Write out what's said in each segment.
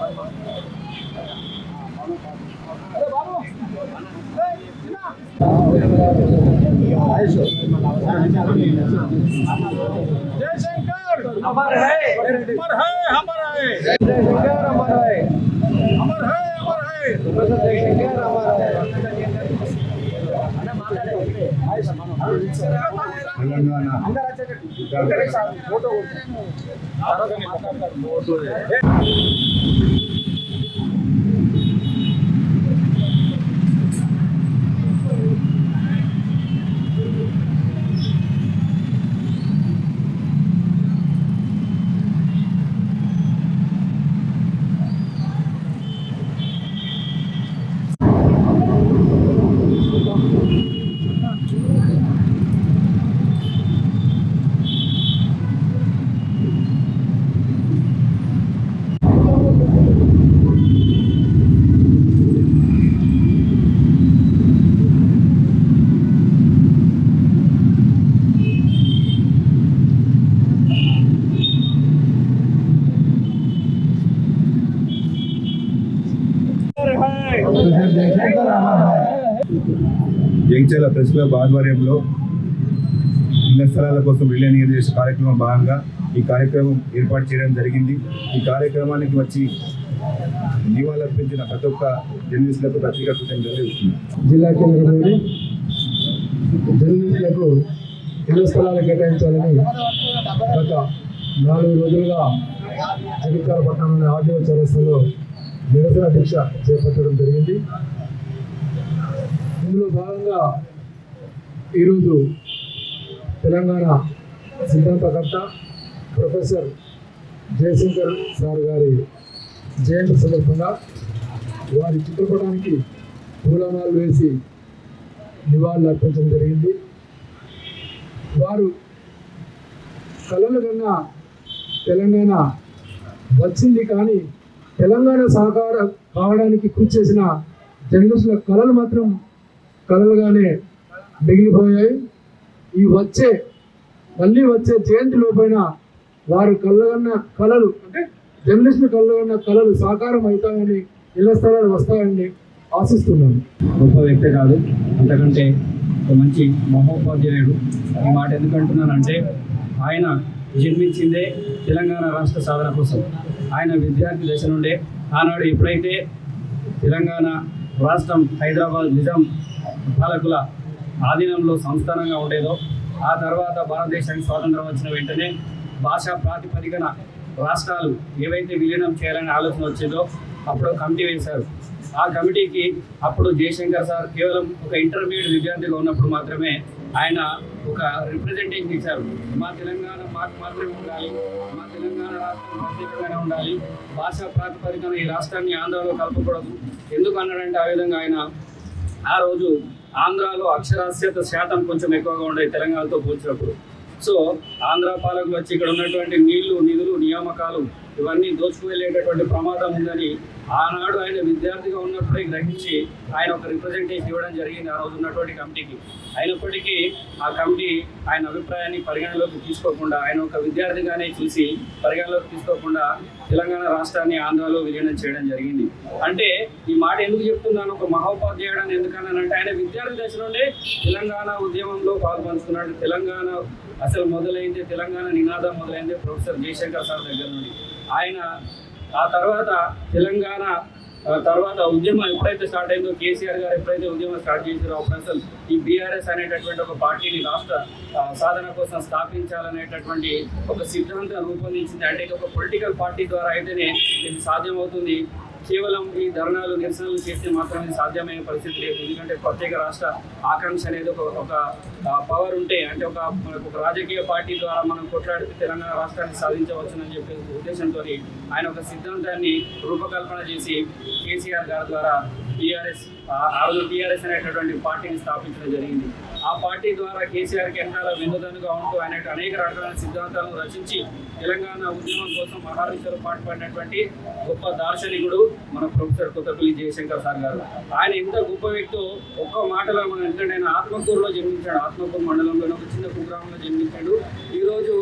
जय शंकर अमर है अमर है अमर है जय शंकर अमर है अमर है अमर है प्रोफेसर जय शंकर अमर है తెలంగాణ. జగిత్యాల ప్రెస్ క్లబ్ ఆధ్వర్యంలో ఇళ్ళ స్థలాల కోసం విలీనం చేసే కార్యక్రమం భాగంగా ఈ కార్యక్రమం ఏర్పాటు చేయడం జరిగింది. ఈ కార్యక్రమానికి వచ్చి నివాళులర్పించిన ప్రతి ఒక్క జర్నలిస్టులకు ప్రత్యేక కృతజ్ఞతలు జిల్లా జిల్లా నుండి జర్నలిస్టులకు ఇళ్ళ స్థలాలు కేటాయించాలని గత నాలుగు రోజులుగా జగిత్యాల పట్టణంలోని ఆర్టీఓ చౌరస్తాలో నిరసన దీక్ష చేపట్టడం జరిగింది. ఇందులో భాగంగా ఈరోజు తెలంగాణ సిద్ధాంతకర్త ప్రొఫెసర్ జయశంకర్ సార్ గారి జయంతి సందర్భంగా వారి చిత్రపటానికి పూలమాలు వేసి నివాళులు అర్పించడం జరిగింది. వారు కళలు కన్నా తెలంగాణ వచ్చింది కానీ తెలంగాణ సహకార కావడానికి కృషి చేసిన జర్నలిస్టుల కళలు మాత్రం కళలుగానే మిగిలిపోయాయి. ఈ వచ్చే మళ్ళీ వచ్చే జయంతి లోపైన వారు కళ్ళగన్న కళలు అంటే జర్నలిస్టులు కళ్ళగన్న కళలు సాకారం అవుతాయని ఇళ్ళ స్థలాలు వస్తాయని ఆశిస్తున్నాను. గొప్ప వ్యక్తి కాదు. అంతకంటే ఒక మంచి మహోపాధ్యాయుడు. ఈ మాట ఎందుకంటున్నానంటే ఆయన జన్మించిందే తెలంగాణ రాష్ట్ర సాధన కోసం. ఆయన విద్యార్థి దశ నుండే ఆనాడు ఎప్పుడైతే తెలంగాణ రాష్ట్రం హైదరాబాద్ నిజాం పాలకుల ఆధీనంలో సంస్థానంగా ఉండేదో ఆ తర్వాత భారతదేశానికి స్వాతంత్రం వచ్చిన వెంటనే భాషా ప్రాతిపదికన రాష్ట్రాలు ఏవైతే విలీనం చేయాలనే ఆలోచన వచ్చిందో అప్పుడు కమిటీ వేశారు. ఆ కమిటీకి అప్పుడు జయశంకర్ సార్ కేవలం ఒక ఇంటర్మీడియట్ విద్యార్థిగా ఉన్నప్పుడు మాత్రమే ఆయన ఒక రిప్రజెంటేషన్ ఇచ్చారు మా తెలంగాణ మాకు మాత్రమే ఉండాలి. మా తెలంగాణ రాష్ట్రం ప్రత్యేకంగానే ఉండాలి. భాషా ప్రాతిపదికన ఈ రాష్ట్రాన్ని ఆంధ్రాలో కలపకూడదు. ఎందుకు అన్నాడంటే ఆ విధంగా ఆయన ఆ రోజు ఆంధ్రాలో అక్షరాస్యత శాతం కొంచెం ఎక్కువగా ఉండేది తెలంగాణతో పోల్చినప్పుడు. సో ఆంధ్ర పాలకులు వచ్చి ఇక్కడ ఉన్నటువంటి నీళ్ళు నిధులు నియామకాలు ఇవన్నీ దోచుకు వెళ్ళేటటువంటి ప్రమాదం ఉందని ఆనాడు ఆయన విద్యార్థిగా ఉన్నప్పుడే గ్రహించి ఆయన ఒక రిప్రజెంటేషన్ ఇవ్వడం జరిగింది ఆ రోజు ఉన్నటువంటి కమిటీకి. అయినప్పటికీ ఆ కమిటీ ఆయన అభిప్రాయాన్ని పరిగణలోకి తీసుకోకుండా ఆయన ఒక విద్యార్థిగానే చూసి పరిగణలోకి తీసుకోకుండా తెలంగాణ రాష్ట్రాన్ని ఆంధ్రాలో విలీనం చేయడం జరిగింది. అంటే ఈ మాట ఎందుకు చెప్తున్నాను? ఒక మహోపాధ్యాయుడు అని ఎందుకన్నానంటే ఆయన విద్యార్థి దశ నుండే తెలంగాణ ఉద్యమంలో పాల్పంచుకున్నాడు. తెలంగాణ అసలు మొదలైంది తెలంగాణ నినాదం మొదలైంది ప్రొఫెసర్ జయశంకర్ సార్ దగ్గర నుండి. ఆయన ఆ తర్వాత తెలంగాణ తర్వాత ఉద్యమం ఎప్పుడైతే స్టార్ట్ అయిందో కేసీఆర్ గారు ఎప్పుడైతే ఉద్యమం స్టార్ట్ చేశారో అప్పుడు అసలు ఈ బీఆర్ఎస్ అనేటటువంటి ఒక పార్టీని రాష్ట్ర సాధన కోసం స్థాపించాలనేటటువంటి ఒక సిద్ధాంతం రూపొందించింది. అంటే ఇది ఒక పొలిటికల్ పార్టీ ద్వారా అయితేనే ఇది సాధ్యమవుతుంది. కేవలం ఈ ధర్నాలు నిరసనలు చేస్తే మాత్రమే సాధ్యమయ్యే పరిస్థితి లేదు. ఎందుకంటే ప్రత్యేక రాష్ట్ర ఆకాంక్ష అనేది ఒక ఒక పవర్ ఉంటే అంటే ఒక మనకు ఒక రాజకీయ పార్టీ ద్వారా మనం కొట్లాడితే తెలంగాణ రాష్ట్రాన్ని సాధించవచ్చునని చెప్పే ఉద్దేశంతో ఆయన ఒక సిద్ధాంతాన్ని రూపకల్పన చేసి కేసీఆర్ గారి ద్వారా టీఆర్ఎస్ ఆ రోజు టీఆర్ఎస్ అనేటటువంటి పార్టీని స్థాపించడం జరిగింది. ఆ పార్టీ ద్వారా కేసీఆర్కి ఎన్నాల వెన్నుదన్నుగా ఉంటూ ఆయన అనేక రకాల సిద్ధాంతాలను రచించి తెలంగాణ ఉద్యమం కోసం మహారీశ్వరు పాటుపడినటువంటి గొప్ప దార్శనికుడు మన ప్రొఫెసర్ కొత్తపల్లి జయశంకర్ సార్ గారు. ఆయన ఎంత గొప్ప వ్యక్తో ఒక్క మాటలో మనం ఎందుకంటే ఆయన ఆత్మకూరులో జన్మించాడు. ఆత్మకూరు మండలంలోని ఒక చిన్న కుగ్రామంలో జన్మించాడు. ఈరోజు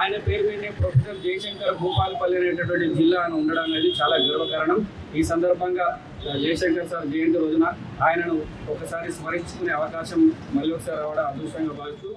ఆయన పేరు మీదనే ప్రొఫెసర్ జయశంకర్ భూపాలపల్లి అనేటటువంటి జిల్లా అని ఉండడం అనేది చాలా గర్వకారణం. ఈ సందర్భంగా జయశంకర్ సార్ జయంతి రోజున ఆయనను ఒకసారి స్మరించుకునే అవకాశం మళ్ళీ ఒకసారి రావడం అదృష్టంగా భావిస్తూ